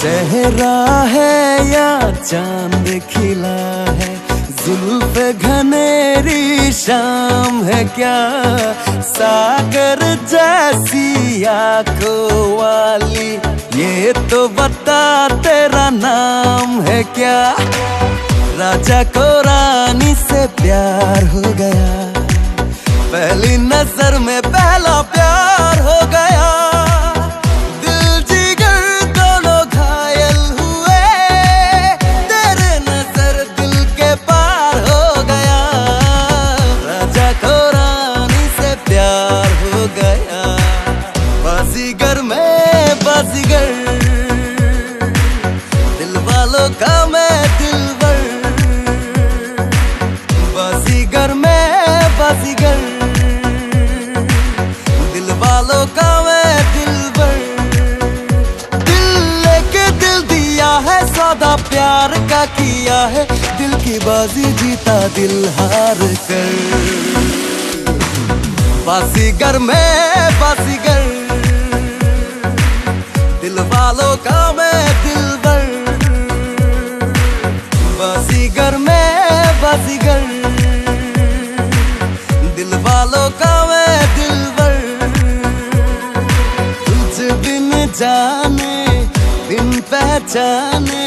चेहरा है या चांद खिला है जुल्फ घनेरी शाम है क्या सागर जैसी आंखों वाली ये तो बता तेरा नाम है क्या राजा को रा प्यार हो गया पहली नजर में पहला प्यार हो गया दिल जिगर दोनों घायल हुए तेरे नजर दिल के पार हो गया राजा को रानी से प्यार हो गया बाजीगर में बाजीगर दिल वालों का मैं दिल प्यार का किया है दिल की बाजी जीता दिल हार कर बासीगर में बासीगर दिल वालों का मैं जाने दिन पहचाने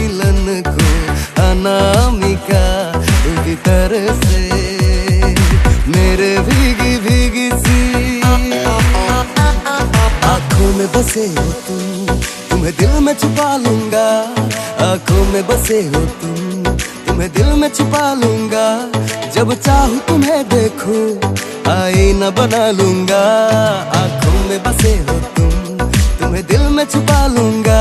मिलन को अनामिका भीतर से मेरे भीगी भीगी सी आंखों में बसे हो तुम तुम्हें दिल में छुपा लूंगा आंखों में बसे हो तुम तुम्हें दिल में छुपा लूंगा जब चाहो तुम्हें आई न बना लूंगा आंखों में बसे हो तुम तुम्हें दिल में छुपा लूंगा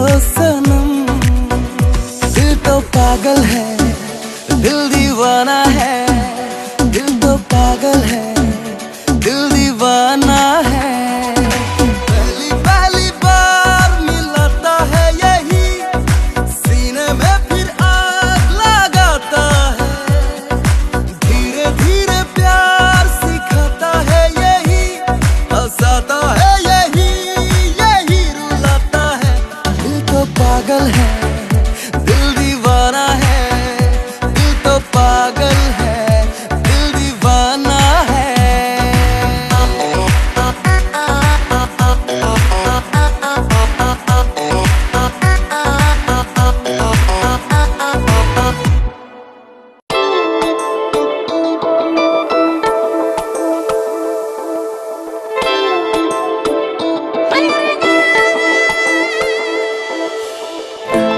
सनम दिल तो पागल है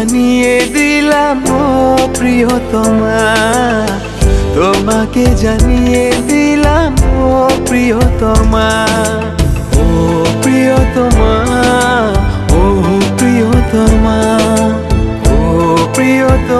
জানিয়ে দিলাম প্রিয় তোমা তোমাকে জানিয়ে দিলাম ও প্রিয় তোমা ও প্রিয় তোমা ও প্রিয় তোমা ও প্রিয় তো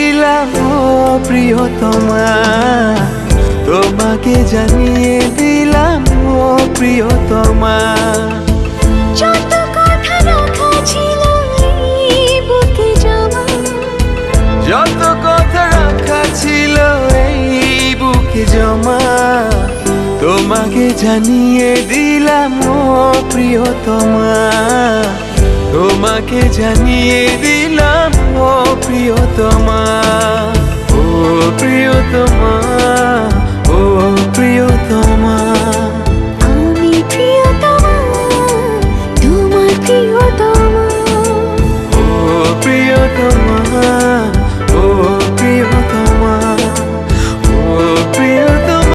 দিলাম প্রিয়তমা তোমাকে জানিয়ে দিলাম ও প্রিয়তমা যত কথা রাখা ছিল এই বুকে জমা তোমাকে জানিয়ে দিলাম ও প্রিয়তমা তোমাকে জানিয়ে দিলাম ও প্রিয়তমা ও প্রিয়তমা ও প্রিয়তমা